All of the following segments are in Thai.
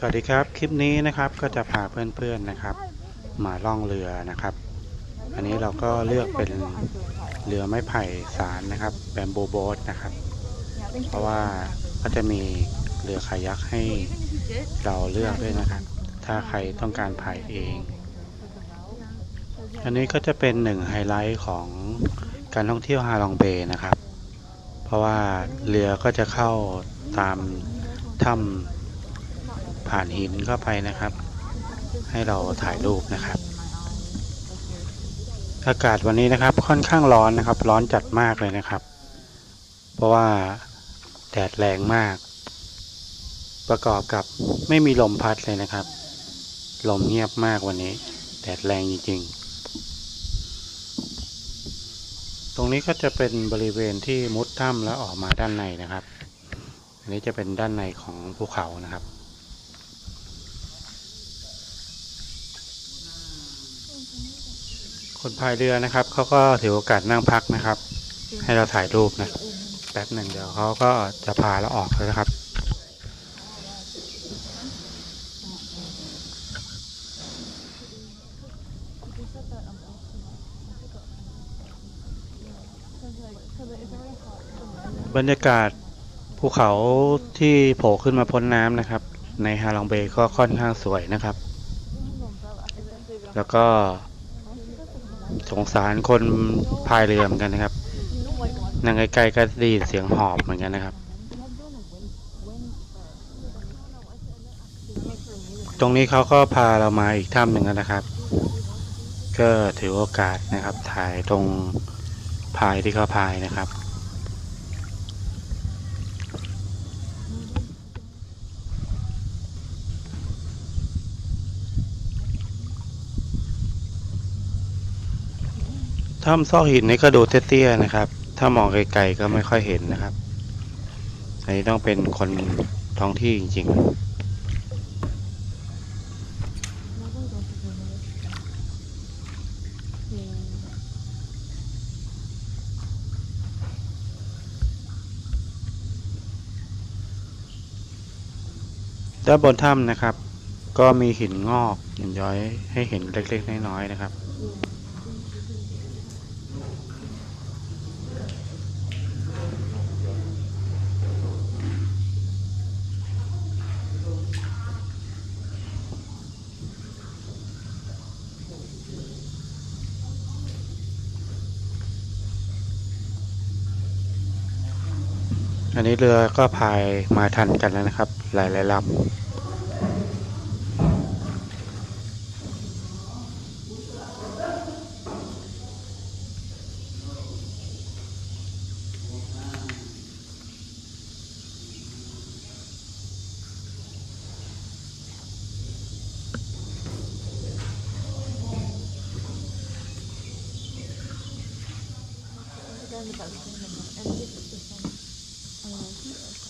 สวัสดีครับ คลิปนี้นะครับก็จะพาเพื่อนๆนะครับ มาล่องเรือนะครับ อันนี้เราก็เลือกเป็นเรือไม้ไผ่สารนะครับแบมโบโบ๊ทนะครับ เพราะว่าก็จะมีเรือคายักให้เราเลือกด้วยนะครับ ถ้าใครต้องการพายเอง อันนี้ก็จะเป็นหนึ่งไฮไลท์ของการท่องเที่ยวฮาลองเบย์นะครับ เพราะว่าเรือก็จะเข้าตามถ้ำ ผ่านหินเข้าไปนะครับ ให้เราถ่ายรูปนะครับ อากาศวันนี้นะครับค่อนข้างร้อนนะครับ ร้อนจัดมากเลยนะครับ เพราะว่าแดดแรงมาก ประกอบกับไม่มีลมพัดเลยนะครับ ลมเงียบมากวันนี้ แดดแรงจริงๆ ตรงนี้ก็จะเป็นบริเวณที่มุดถ้ำแล้วออกมาด้านในนะครับ อันนี้จะเป็นด้านในของภูเขานะครับ คนพายเรือนะครับเขาก็ถือโอกาสนั่งพักนะครับ ให้เราถ่ายรูปนะแป๊บหนึ่งเดี๋ยวเขาก็จะพาเราออกแล้วนะครับบรรยากาศภูเขาที่โผล่ขึ้นมาพ้นน้ำนะครับ ในฮาลองเบย์ก็ค่อนข้างสวยนะครับ แล้วก็ สงสารคนพายเรือเหมือนกันนะครับนั่งใกล้ๆก็ได้ยินเสียงหอบเหมือนกันนะครับ ตรงนี้เขาก็พาเรามาอีกถ้ำหนึ่งแล้วนะครับ ก็ถือโอกาสนะครับถ่ายตรงพายที่เขาพายนะครับ ถ้ำซอกหินนี่ก็ดูเตี้ยๆนะครับ ถ้ามองไกลๆก็ไม่ค่อยเห็นนะครับ อันนี้ต้องเป็นคนท้องที่จริงๆด้านบนถ้ำนะครับ ก็มีหินงอกหินย้อยให้เห็นเล็กๆน้อยๆนะครับ อันนี้เรือก็พายมาทันกันแล้วนะครับ หลายๆลำ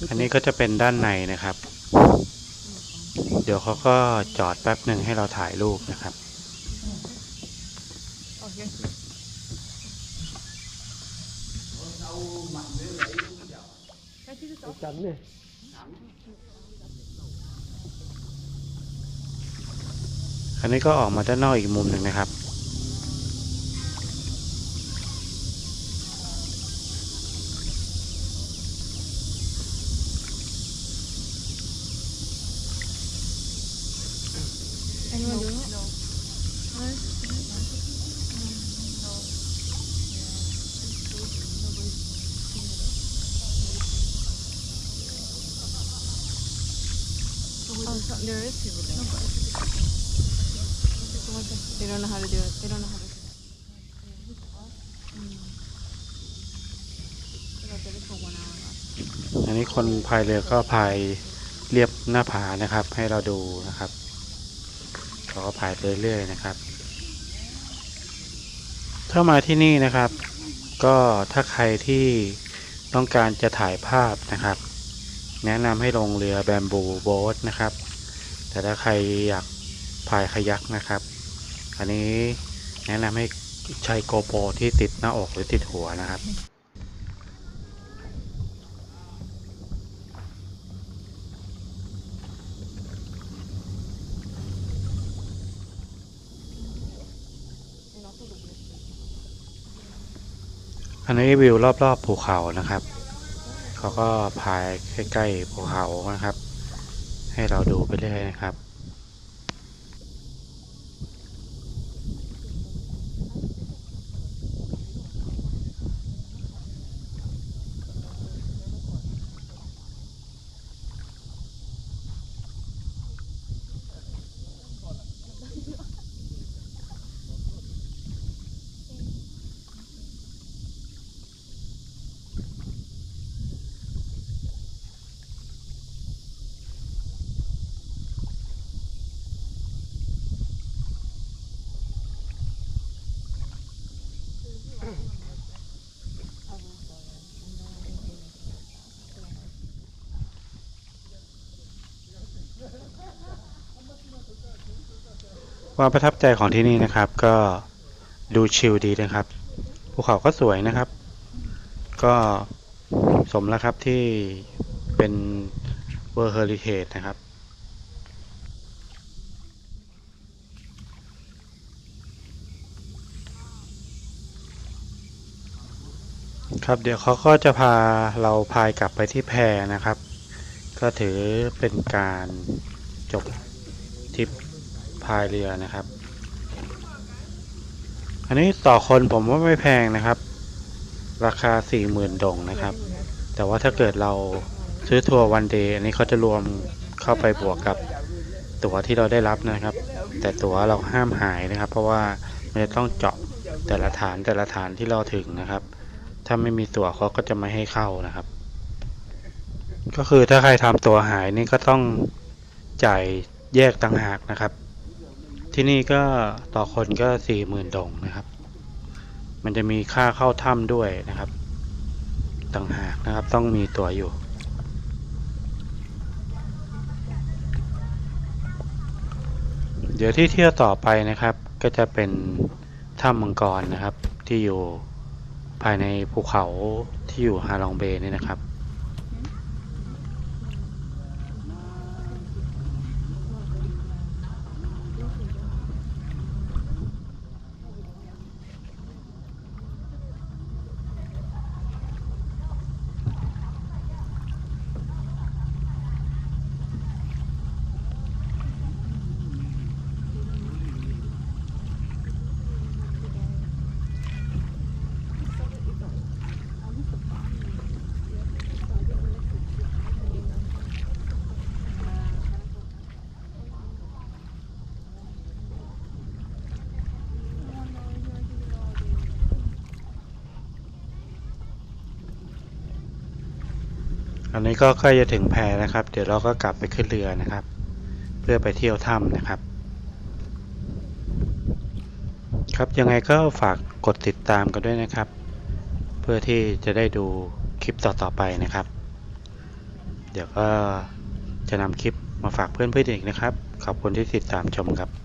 อันนี้ก็จะเป็นด้านในนะครับ เดี๋ยวเขาก็จอดแป๊บหนึ่งให้เราถ่ายรูปนะครับอันนี้ก็ออกมาด้านนอกอีกมุมหนึ่งนะครับ Anyone doing it? No. 'Cause there is people there. They don't know how to do it. They don't know how to do it. อันนี้คนพายเรือก็พายเรียบหน้าผานะครับ ให้เราดูนะครับ ขาก็พายไปเรื่อยๆนะครับ ถ้ามาที่นี่นะครับ ก็ถ้าใครที่ต้องการจะถ่ายภาพนะครับ แนะนำให้ลงเรือแบมบูโบ๊ทนะครับ แต่ถ้าใครอยากพายคายักนะครับ อันนี้แนะนำให้ใช้โกโปรที่ติดหน้าอกหรือติดหัวนะครับ เอันนี้วิวรอบๆภูเขานะครับ เขาก็พายใกล้ๆภูเขานะครับ ให้เราดูไปเรื่อยนะครับ ความประทับใจของที่นี่นะครับก็ดูชิลดีนะครับ ภูเขาก็สวยนะครับ ก็สมแล้วครับที่เป็น World Heritage นะครับครับเดี๋ยวเขาก็จะพาเราพายกลับไปที่แพนะครับ ก็ถือเป็นการจบายเรือนะครับ อันนี้ต่อคนผมว่าไม่แพงนะครับ ราคาสี่หมื่นดงนะครับ แต่ว่าถ้าเกิดเราซื้อทัวร์วันเดย์อันนี้เขาจะรวมเข้าไปบวกกับตั๋วที่เราได้รับนะครับ แต่ตั๋วเราห้ามหายนะครับ เพราะว่ามันจะต้องเจาะแต่ละฐานแต่ละฐานที่เราถึงนะครับ ถ้าไม่มีตั๋วเขาก็จะไม่ให้เข้านะครับ ก็คือถ้าใครทำตั๋วหายนี่ก็ต้องจ่ายแยกต่างหากนะครับ ที่นี่ก็ต่อคนก็สี่หมื่นดงนะครับ มันจะมีค่าเข้าถ้ำด้วยนะครับ ต่างหากนะครับต้องมีตั๋วอยู่เดี๋ยวที่เที่ยวต่อไปนะครับ ก็จะเป็นถ้ำมังกรนะครับ ที่อยู่ภายในภูเขาที่อยู่ฮาลองเบย์นี่นะครับ อนนี้ก็ใกล้จะถึงแพนะครับ เดี๋ยวเราก็กลับไปขึ้นเรือนะครับ เพื่อไปเที่ยวถ้ำนะครับ ครับยังไงก็ฝากกดติดตามกันด้วยนะครับ เพื่อที่จะได้ดูคลิปต่อๆไปนะครับ เดี๋ยวก็จะนำคลิปมาฝากเพื่อนๆอีกนะครับ ขอบคุณที่ติดตามชมครับ